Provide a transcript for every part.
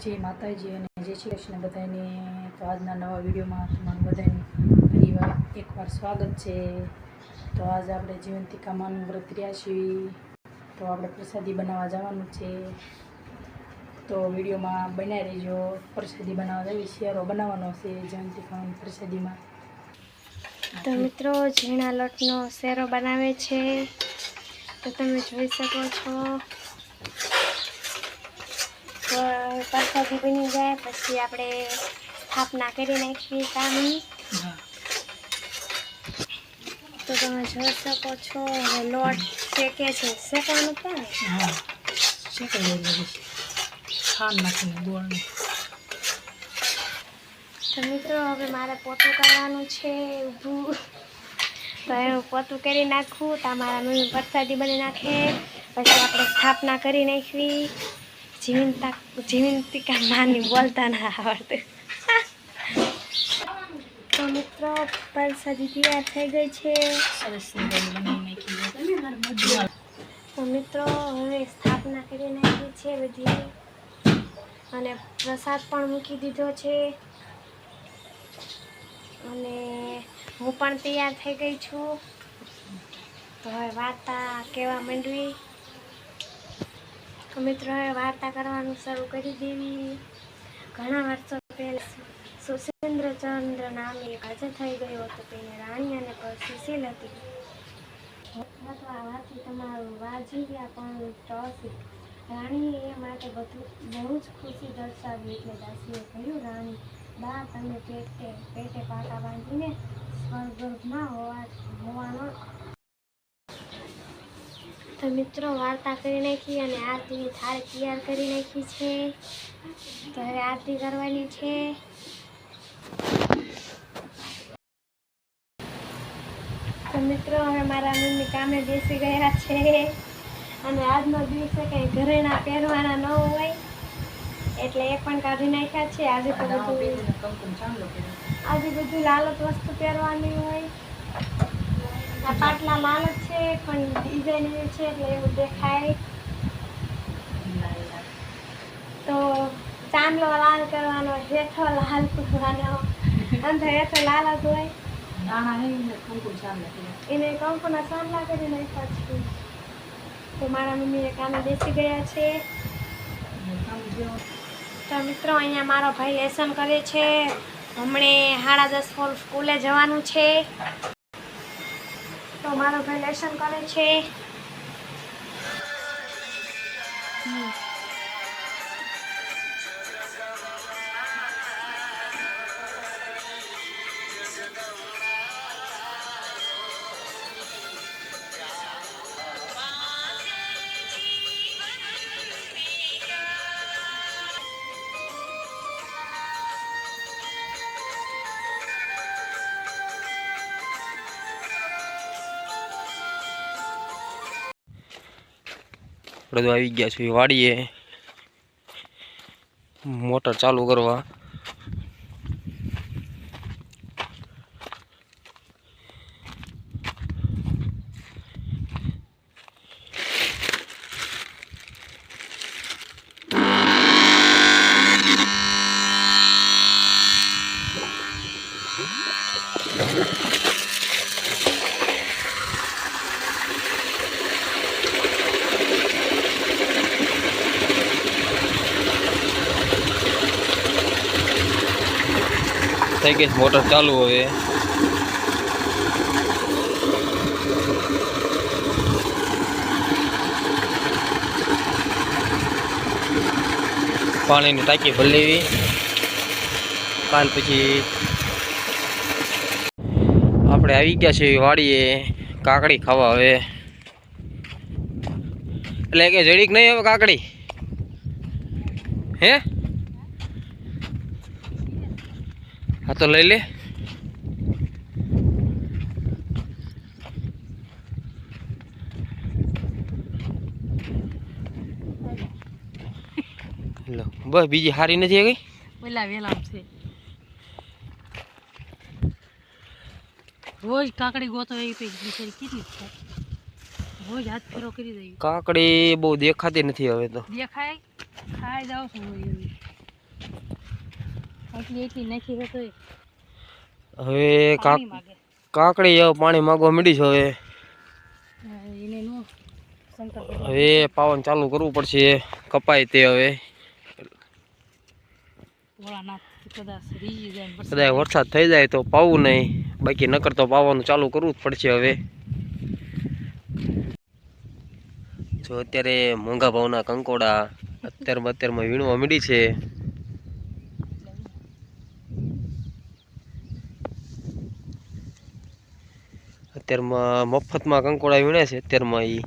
જય માતાજી અને જય શ્રી કૃષ્ણ બધાને તો આજના નવા વિડીયોમાં તમારું બધાને ફરીવાર એકવાર સ્વાગત છે. તો આજ આપણે જીવંતિકા માનું વ્રત રહ્યા છીએ. તો આપણે પ્રસાદી બનાવવા જવાનું છે. તો વિડીયોમાં બનાવી રહેજો. પ્રસાદી બનાવવા જઈએ શિયારો બનાવવાનો છે જીવંતિકાની પ્રસાદીમાં. તો મિત્રો, ઝીણા લોટનો શેરો બનાવે છે. તો તમે જોઈ શકો છો. પ્રસાદી બની જાય પછી આપણે સ્થાપના કરી નાખીએ તાની તો તમે જોઈ શકો છો હવે લોટ શેકે છે. શેકવાનું ને હા શેકાઈ જાય છે ખાંડ નાખીને ગોળને તો મિત્રો હવે મારે પોતું કરવાનું છે ઊભું. તો એનું પોતું કરી નાખવું તમારા મારા મમ્મી પ્રસાદી બની નાખે. પછી આપણે સ્થાપના કરી નાખવી. જીવંતા જીવંતિકા માની બોલતા ના આવડતું તો મિત્રો પ્રસાદી તૈયાર થઈ ગઈ છે તો મિત્રો હવે સ્થાપના કરી નાખી છે બધી અને પ્રસાદ પણ મૂકી દીધો છે અને હું પણ તૈયાર થઈ ગઈ છું તો હવે વાર્તા કહેવા માંડવી તો મિત્રોએ વાર્તા કરવાનું શરૂ કરી દેવી. ઘણા વર્ષો પહેલાં સુશેન્દ્રચંદ્ર નામે એક રાજા થઈ ગયો હતો. તેની રાણી અને સુશીલ હતી. વાંચી તમારું વાજીવ્યા પણ ટળશે રાણીએ એ માટે બધું, બહુ જ ખુશી દર્શાવી એટલે દાસીએ કહ્યું, રાણી બા તમે પેટે પેટે પાટા બાંધીને સ્વર્ગમાં હોવા, હોવાનો તો મિત્રો વાર્તા કરી નાખી અને આરતીની થાળ તૈયાર કરી નાખી છે. તો હવે આરતી કરવાની છે. તો મિત્રો હવે મારા મમ્મી કામે બેસી ગયા છે. અને આજનો દિવસે કંઈ ઘરેણા પહેરવાના ન હોય. એટલે એ પણ કાઢી નાખ્યા છે. આજે તો બધું આજે બધું લાલત વસ્તુ પહેરવાની હોય. આ પાટલા લાલ જ છે પણ ડિઝાઇન એવી છે એટલે એવું દેખાય. તો ચાંદલો લાલ કરવાનો હેઠો લાલ કરવાનો. અંદર હેઠો લાલ જ હોય. એને કંકુના ચાંદલા કરી નાખ્યા છે. તો મારા મમ્મી કામે બેસી ગયા છે. તો મિત્રો અહીંયા મારો ભાઈ લેસન કરે છે. હમણે સાડા દસ ફોલ સ્કૂલે જવાનું છે. મારો ભાઈ લેસન કરે છે. આપણે આવી ગયા છીએ વાડીએ. મોટર ચાલુ કરવા. થઈ ગઈ મોટર ચાલુ હવે. પાણીની ટાંકી ભરી કાલ પછી આપણે આવી ગયા છીએ વાડીએ કાકડી ખાવા હવે. એટલે કે જડીક નહીં હવે કાકડી. હે? હા તો લઈ લે. લો બસ બીજી હારી નથી ગઈ પેલા વેલા છે. રોજ કાકડી ગોતો એવી પૈકી બિચારી કેટલી રોજ હાથ ફેરો કરી દઈ કાકડી બહુ દેખાતી નથી હવે તો. દેખાય? ખાઈ જાવ છું એટલી નાખી હોય હવે કાકડી પાણી માગવા માંડી છે હવે. હવે પાવન ચાલુ કરવું પડશે કપાય તે હવે. કદાચ વરસાદ. થઈ જાય તો પાવું નહીં. બાકી નકર તો પાવાનું ચાલુ કરવું જ પડશે હવે. જો અત્યારે મોંઘા ભાવના કંકોડા અત્યારમાં અત્યારમાં વીણવા મળી છે. અત્યારમાં મફતમાં કંકોડા વીણે છે અત્યારમાં એ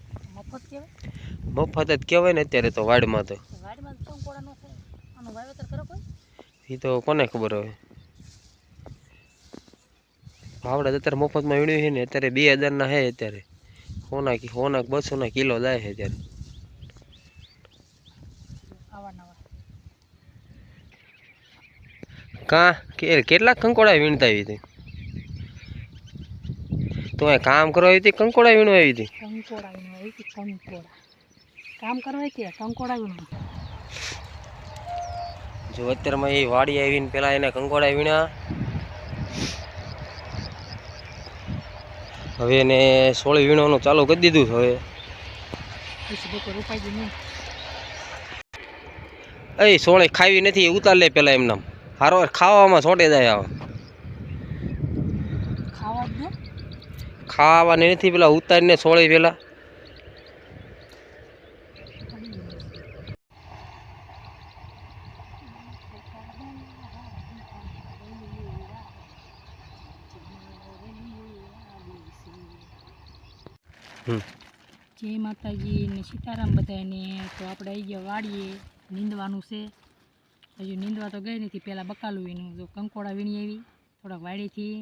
મફત જ કહેવાય ને અત્યારે તો વાડમાં તો. એ તો કોને ખબર હવે? ભાવડા અત્યારે મફતમાં વીણ્યું છે ને અત્યારે બે હજારના છે અત્યારે. સોના સોના બસોના કિલો જાય છે અત્યારે. કાં કે કેટલાક કંકોડા વીણતા આવી હતી તો એ કામ કરવા આવી હતી કંકોડા વીણો આવી હતી? કંકોડા વીણો આવી હતી કંકોડા. કામ કરવા હતી કંકોડા વીણો જો અત્યારમાં એ વાડી આવીને પેલા એને કંકોડા વીણ્યા. હવે એને સોળી વીણવાનું ચાલુ કરી દીધું છે હવે. એ સોળી ખાવી નથી ઉતાર લે પેલા એમનામ. હારો ખાવામાં છોટે જાય આવે ખાવા જ દે ખાવાની નથી પેલા, ઉતારીને સોળી પેલા. જય માતાજી ને સીતારામ બધાને તો આપણે આવી ગયા વાડીએ, નીંદવાનું છે. હજુ નીંદવા તો ગઈ નથી પહેલાં બકાલું વીણું જો કંકોડા વીણી આવી, થોડાક વાડીથી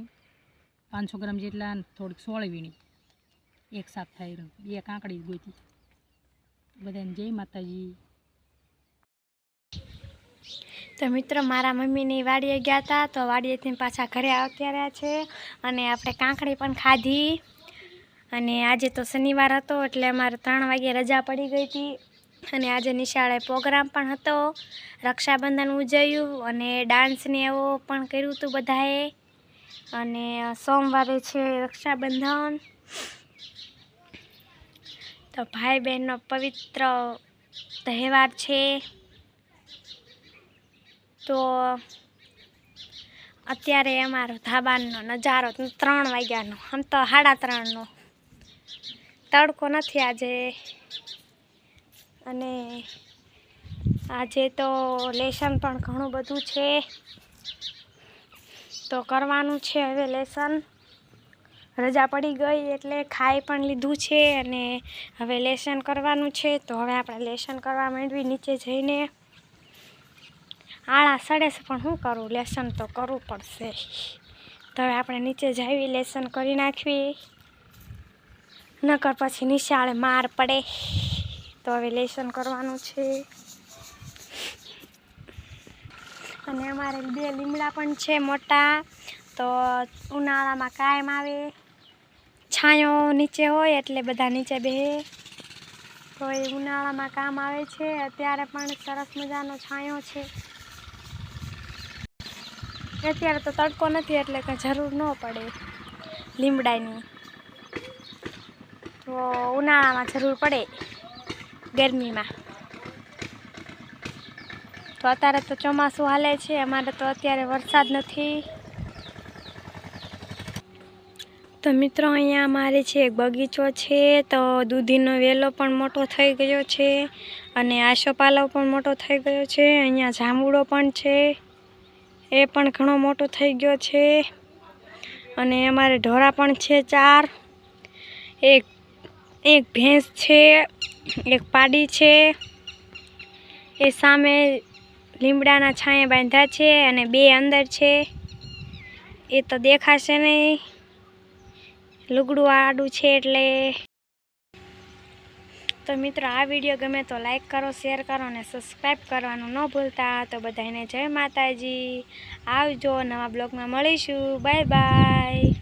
પાંચસો ગ્રામ જેટલા થોડીક સોળ વીણી. એક સાથ થાય બે કાંકડી ગોતી. બધાને જય માતાજી. તો મિત્રો, મારા મમ્મીની વાડીએ ગયા હતા તો વાડીએથી પાછા ઘરે આવતા છે અને આપણે કાંકડી પણ ખાધી. અને આજે તો શનિવાર હતો, એટલે અમારે ત્રણ વાગે રજા પડી ગઈ હતી. અને આજે નિશાળે પ્રોગ્રામ પણ હતો. રક્ષાબંધન ઉજવ્યું અને ડાન્સને એવો પણ કર્યું હતું બધાએ. અને સોમવારે છે રક્ષાબંધન. તો ભાઈ બહેનનો પવિત્ર તહેવાર છે. તો, અત્યારે અમારો ધાબાનો નજારો ત્રણ વાગ્યાનો, આમ તો સાડા ત્રણનો. તડકો નથી આજે. અને આજે તો લેસન પણ ઘણું બધું છે. તો કરવાનું છે હવે લેસન. રજા પડી ગઈ એટલે ખાઈ પણ લીધું છે અને હવે લેસન કરવાનું છે. તો હવે આપણે લેસન કરવા માંડવી નીચે જઈને. આળા સડે છે પણ શું કરું? લેસન તો કરવું પડશે. તો હવે આપણે નીચે જાવી લેસન કરી નાખવી. નકર પછી નિશાળે માર પડે. તો હવે લેસન કરવાનું છે. અને અમારે બે લીમડા પણ છે મોટા. તો ઉનાળામાં કાયમ આવે. છાંયો નીચે હોય એટલે બધા નીચે બેસે તો એ ઉનાળામાં કામ આવે છે. અત્યારે પણ સરસ મજાનો છાંયો છે. અત્યારે તો તડકો નથી એટલે કંઈ જરૂર ન પડે લીમડાની. તો ઉનાળામાં જરૂર પડે ગરમીમાં. તો અત્યારે તો ચોમાસું હાલે છે, અમારે તો અત્યારે વરસાદ નથી. તો મિત્રો, અહીંયા અમારે છે એક બગીચો છે, તો દૂધીનો વેલો પણ મોટો થઈ ગયો છે અને આસોપાલવ પણ મોટો થઈ ગયો છે, અહીંયા જાંબુડો પણ છે, એ પણ ઘણો મોટો થઈ ગયો છે અને અમારે ઢોરા પણ છે ચાર. એક એક ભેંસ છે, એક પાડી છે, એ સામે લીમડાના છાંયા બાંધ્યા છે અને બે અંદર છે. એ તો દેખાશે નહીં. લુગડું આડું છે એટલે. તો મિત્રો, આ વીડિયો ગમે તો લાઈક કરો, શેર કરો અને સબસ્ક્રાઈબ કરવાનું ન ભૂલતા. તો બધાને જય માતાજી. આવજો, નવા બ્લોગમાં મળીશું. Bye bye.